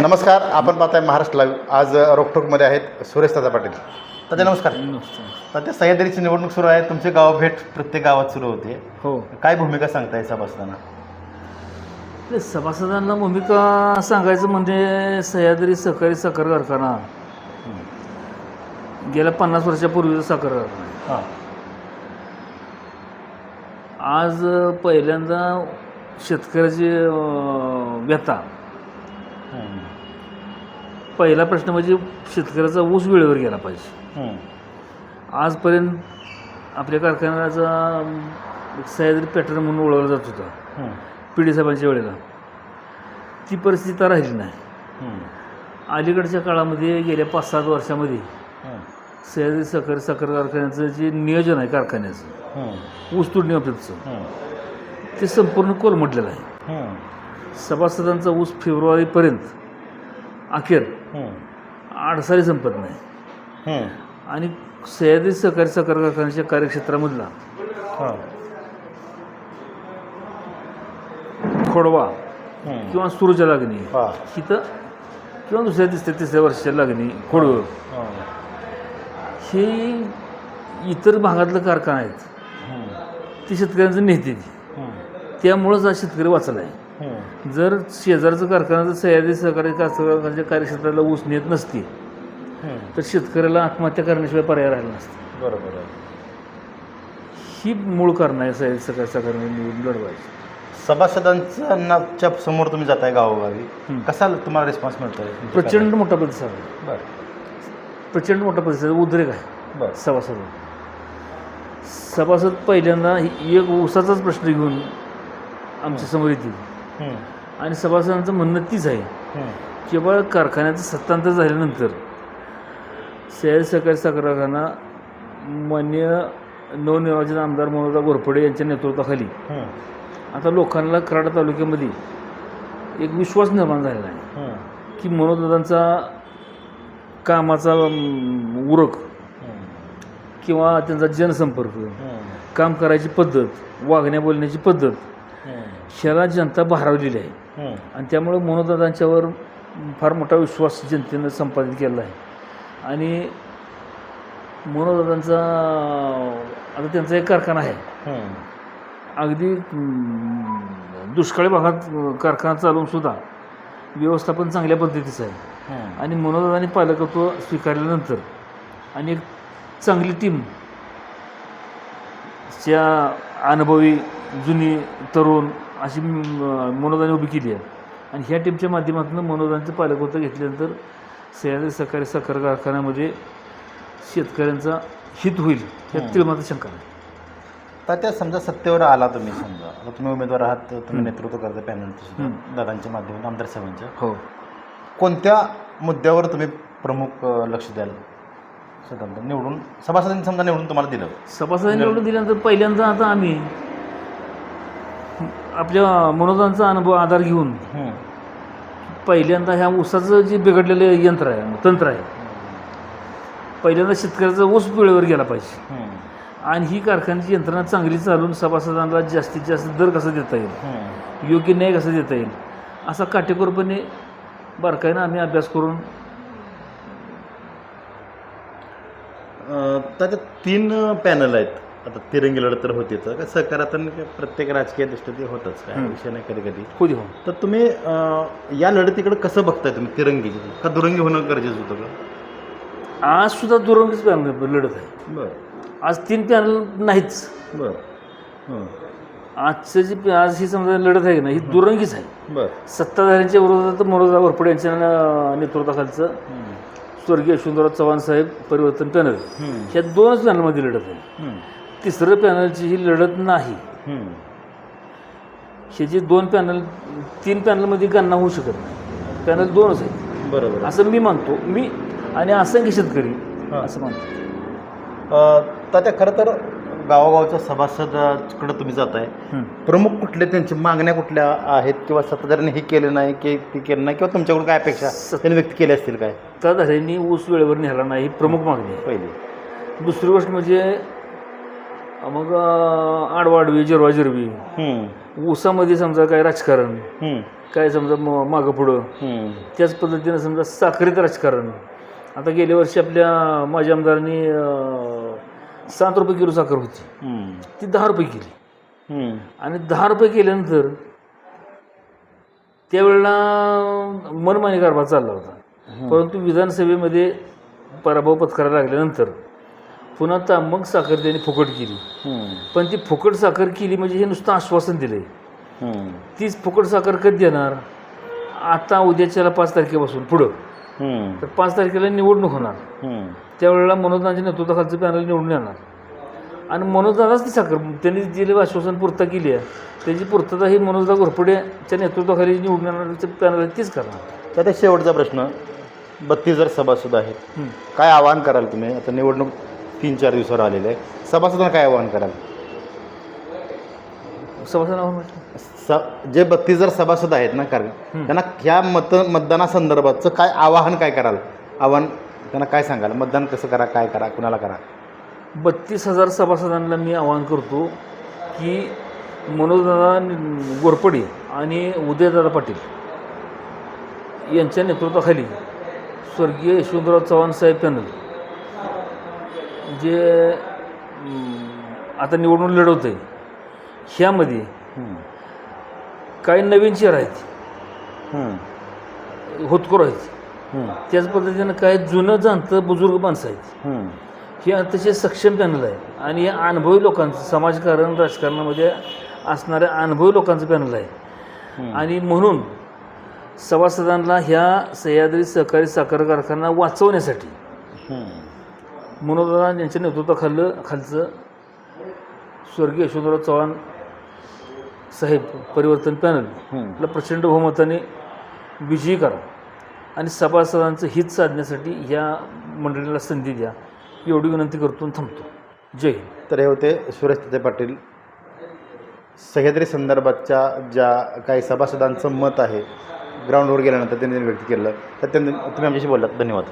नमस्कार आपण पाहताय महाराष्ट्र लाईव्ह आज रोकटोकमध्ये आहेत सुरेश दादा पाटील. तात्या नमस्कार. तात्या सह्याद्रीची निवडणूक सुरू आहे. तुमचे गाव भेट प्रत्येक गावात सुरू होते. हो. काय भूमिका सांगताय सभासदांना? ते सभासदांना भूमिका सांगायचं म्हणजे सह्याद्री सहकारी साखर कारखाना. गेल्या पन्नास वर्षापूर्वीचा साखर कारखाना. आहे. हां. आज पहिल्यांदा शेतकऱ्याची अं, व्यथा. पहिला प्रश्न म्हणजे शेतकऱ्याचा ऊस वेळेवर गेला पाहिजे. आजपर्यंत आपल्या कारखान्याचा सह्याद्री पॅटर्न म्हणून ओळखला जात होता. पिढी साहेबांच्या वेळेला. ती परिस्थिती आता राहिली नाही. अलीकडच्या काळामध्ये गेल्या पाच सात वर्षामध्ये सह्याद्री सहकारी साखर कारखान्याचं जे नियोजन आहे कारखान्याचं ऊस तोडणी बाबतीतचं ते संपूर्ण कोलमडलेलं आहे. सभासदांचा ऊस फेब्रुवारीपर्यंत. अखेर आडसारी संपत नाही. आणि सह्याद्री सहकारी साखर कारखान्याच्या कार्यक्षेत्रामधला खोडवा किंवा सुरूच्या लागणी इथं किंवा दुसऱ्या तिसऱ्या तिसऱ्या वर्षाच्या लागणी खोडवं. हे. इतर भागातलं कारखाना आहेत. ते शेतकऱ्यांचं नेते त्यामुळंच आज शेतकरी वाचला आहे जर शेजारचं कारखाना जर सह्याद्री सहकारी कारखान्याच्या कार्यक्षेत्राला ऊस नेत नसती तर शेतकऱ्याला आत्महत्या करण्याशिवाय पर्याय राहिला नसता. बरोबर ही मूळ कारण आहे सह्याद्री सहकारी साखर निवडून लढवायची. सभासदांच्या समोर तुम्ही जाताय गावोगावी. कसा तुम्हाला रिस्पॉन्स मिळतोय प्रचंड मोठा प्रतिसाद आहे. बरं. प्रचंड मोठा प्रतिसाद उद्रेक आहे बरं. सभासद. सभासद पहिल्यांदा एक ऊसाचाच प्रश्न घेऊन आमच्यासमोर येतील. आणि सभासदांचं म्हणणं तीच आहे. केवळ कारखान्याचं सत्तांतर झाल्यानंतर सह्याद्री सहकारी साखर कारखाना मान्य नवनिर्वाचित आमदार मनोजा घोरपडे यांच्या नेतृत्वाखाली. आता लोकांना कराड तालुक्यामध्ये एक विश्वास निर्माण झालेला आहे. की मनोदादांचा कामाचा उरक. किंवा त्यांचा जनसंपर्क हं. काम करायची पद्धत वागण्या बोलण्याची पद्धत ह्याला जनता भारावलेली आहे हं. आणि त्यामुळे मनोदादांच्यावर फार मोठा विश्वास जनतेनं संपादित केला आहे आणि मनोदादांचा आता त्यांचा एक कारखाना आहे हं. अगदी अं, दुष्काळी भागात अं, कारखाना चालवून सुद्धा व्यवस्थापन चांगल्या पद्धतीचं आहे हं. आणि मनोदादांनी पालकत्व स्वीकारल्यानंतर आणि एक चांगली टीम च्या अनुभवी जुनी तरुण अशी मनोदाने उभी केली आहे. आणि ह्या टीमच्या माध्यमातून मनोदांचं पालकत्व घेतल्यानंतर सह्याद्री सहकारी साखर कारखान्यामध्ये शेतकऱ्यांचा हित होईल यात हं. तिळमात्र शंका नाही. तात्या समजा सत्तेवर आला तुम्ही समजा. आता तुम्ही उमेदवार आहात तुम्ही नेतृत्व करता पॅनलचं हं. दादांच्या माध्यमातून आमदार साहेबांच्या. हो. कोणत्या मुद्द्यावर तुम्ही प्रमुख लक्ष द्याल? निवडून सभासदांनी समजा निवडून तुम्हाला दिलं. सभासदांनी निवडून दिल्यानंतर पहिल्यांदा आता आम्ही आपल्या मनोदांचा अनुभव आधार घेऊन. पहिल्यांदा ह्या ऊसाचं जे बिघडलेलं यंत्र आहे तंत्र आहे पहिल्यांदा शेतकऱ्याचा ऊस वेळेवर गेला पाहिजे हं. आणि ही कारखान्याची यंत्रणा चांगली चालून सभासदांना जास्तीत जास्त दर कसा देता येईल. योग्य न्याय कसा देता येईल असा काटेकोरपणे बारकाईनं आम्ही अभ्यास करून अ, तात्या तीन पॅनल आहेत आता तिरंगी लढत तर होते तर सहकारात प्रत्येक राजकीय दृष्ट्या ते होतच काय? हं. विषय नाही कधी कधी. होती हो. तर तुम्ही अ, या लढतीकडे कसं बघताय तुम्ही तिरंगी? का दुरंगी होणं गरजेचं होतं का? आज सुद्धा दुरंगीच पॅनल लढत आहे. बरं. आज तीन पॅनल नाहीच. बरं. हं. आजचं जी आज ही समजा लढत आहे ना ही दुरंगीच आहे. बरं. सत्ताधाऱ्यांच्या विरोधात मनोजा घोरपडे यांच्या नेतृत्वाखालचं हं. स्वर्गीय यशवंतराव चव्हाण साहेब परिवर्तन पॅनल. हं. ह्या दोनच पॅनलमध्ये लढत आहे. हं. तिसरं पॅनलची ही लढत नाही. हं. जे दोन पॅनल तीन पॅनलमध्ये गणना होऊ शकत नाही. पॅनल दोनच आहे बरोबर. असं मी मानतो मी आणि असंख्य शेतकरी हां. असं मानतो तात्या खरं तर गावागावच्या सभासदाकडे तुम्ही जाताय. हं. प्रमुख कुठले त्यांची मागण्या कुठल्या आहेत किंवा सत्ताधाऱ्यांनी हे केलं नाही की ते केलं नाही किंवा तुमच्याकडून काय अपेक्षा त्यांनी व्यक्त केल्या असतील काय? सत्ताधाऱ्यांनी ऊस वेळेवर नेला नाही ही प्रमुख मागणी आहे. पहिली. दुसरी गोष्ट म्हणजे मग आडवाडवी जिरवा जिरवी हं. ऊसामध्ये समजा काय राजकारण. काय समजा मागं पुढं त्याच पद्धतीनं समजा साखरेत राजकारण. आता गेल्या वर्षी आपल्या माझ्या आमदारांनी सात रुपये किलो साखर होती. ती दहा रुपये केली. आणि दहा रुपये केल्यानंतर त्यावेळेला मनमानी कारभार चालला होता. परंतु विधानसभेमध्ये पराभव पत्करायला लागल्यानंतर पुन्हा तांबक साखर त्यांनी फुकट केली. पण ती फुकट साखर केली म्हणजे हे नुसतं आश्वासन दिलंय. तीच फुकट साखर कधी देणार? आता उद्याच्याला पाच तारखेपासून पुढं. तर पाच तारखेला निवडणूक होणार. त्यावेळेला मनोजदांच्या नेतृत्वाखालचं पॅनल निवडून येणार. आणि मनोजदादाच ती साखर त्यांनी दिले आश्वासन पूर्तता केली आहे त्याची पूर्तता ही मनोजदा घोरपडेच्या नेतृत्वाखाली निवडून येणारचं पॅनल तीच करणार. तर ते शेवटचा प्रश्न बत्तीस जर सभासद आहेत. काय आवाहन कराल तुम्ही? आता निवडणूक तीन चार दिवसावर आलेले आहे सभासदांना काय आवाहन कराल? स जे बत्तीस जर सभासद आहेत ना कारण त्यांना ह्या मत मतदानासंदर्भातचं काय आवाहन काय कराल? आव्हान त्यांना काय सांगाल? मतदान कसं करा काय करा कुणाला करा? बत्तीस हजार सभासदांना मी आवाहन करतो की मनोजदादा गोरपडे आणि उदयदादा पाटील यांच्या नेतृत्वाखाली स्वर्गीय यशवंतराव चव्हाण साहेब पॅनल जे आता निवडणूक लढवत आहे ह्यामध्ये काही नवीन चेहरा आहेत. होतकर आहेत. त्याच पद्धतीनं काही जुनं जाणतं बुजुर्ग माणसं आहेत. हे अतिशय सक्षम पॅनल आहे. आणि या अनुभवी लोकांचं समाजकारण राजकारणामध्ये असणाऱ्या अनुभवी लोकांचं पॅनल आहे. आणि म्हणून सभासदांना ह्या सह्याद्री सहकारी साखर कारखाना वाचवण्यासाठी मनोदादा यांच्या नेतृत्वाखालं खालचं. स्वर्गीय यशवंतराव चव्हाण साहेब परिवर्तन पॅनल. ला प्रचंड बहुमताने विजयी करा. आणि सभासदांचं हित साधण्यासाठी ह्या मंडळीला संधी द्या. एवढी विनंती करतो थांबतो. जय तर हे होते सुरेश पाटील. सह्याद्री संदर्भातच्या ज्या काही सभासदांचं मत आहे ग्राउंडवर गेल्यानंतर त्यांनी व्यक्त केलं. तर त्यांनी तुम्ही आमच्याशी बोललात. धन्यवाद.